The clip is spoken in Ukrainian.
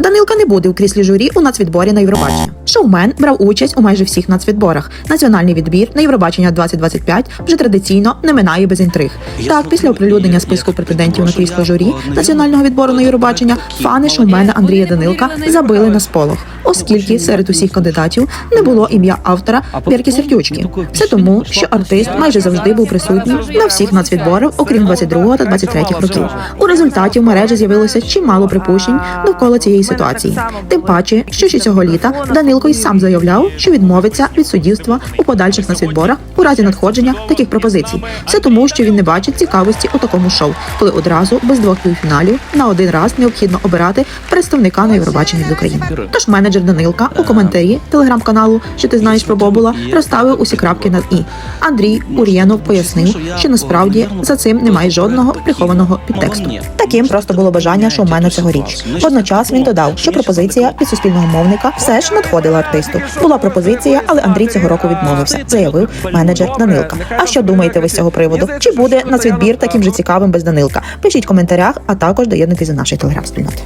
Данилка не буде у кріслі журі у нацвідборі на Євробачення. Шоумен брав участь у майже всіх нацвідборах. Національний відбір на Євробачення 2025 вже традиційно не минає без інтриг. Так, після оприлюднення списку претендентів на крісло журі національного відбору на Євробачення фани шоумена Андрія Данилка забили на сполох, оскільки серед усіх кандидатів не було ім'я автора Вірки Сердючки. Все тому, що артист майже завжди був присутній на всіх нацвідборах, окрім 22 та 23 років. У результаті в мережі з'явилося чимало припущень довкола цієї ситуації. Тим паче, що ще цього літа Данилко й сам заявляв, що відмовиться від суддівства у подальших нацвідборах у разі надходження таких пропозицій. Все тому, що він не бачить цікавості у такому шоу, коли одразу без двох півфіналів на один раз необхідно обирати представника на Євробачення від України. Тож менеджер Данилка у коментарі телеграм-каналу, що ти знаєш про Бобула, розставив усі крапки над і. Андрій Ур'єнов пояснив, що насправді за цим немає жодного прихованого підтексту. Таким просто було бажання шоумена цьогоріч. Водночас він додав, що пропозиція від суспільного мовника все ж надходила артисту. Була пропозиція, але Андрій цього року відмовився, заявив менеджер Данилка. А що думаєте ви з цього приводу? Чи буде нацвідбір таким же цікавим без Данилка? Пишіть в коментарях, а також доєднуйтесь до нашої телеграм-спільноти.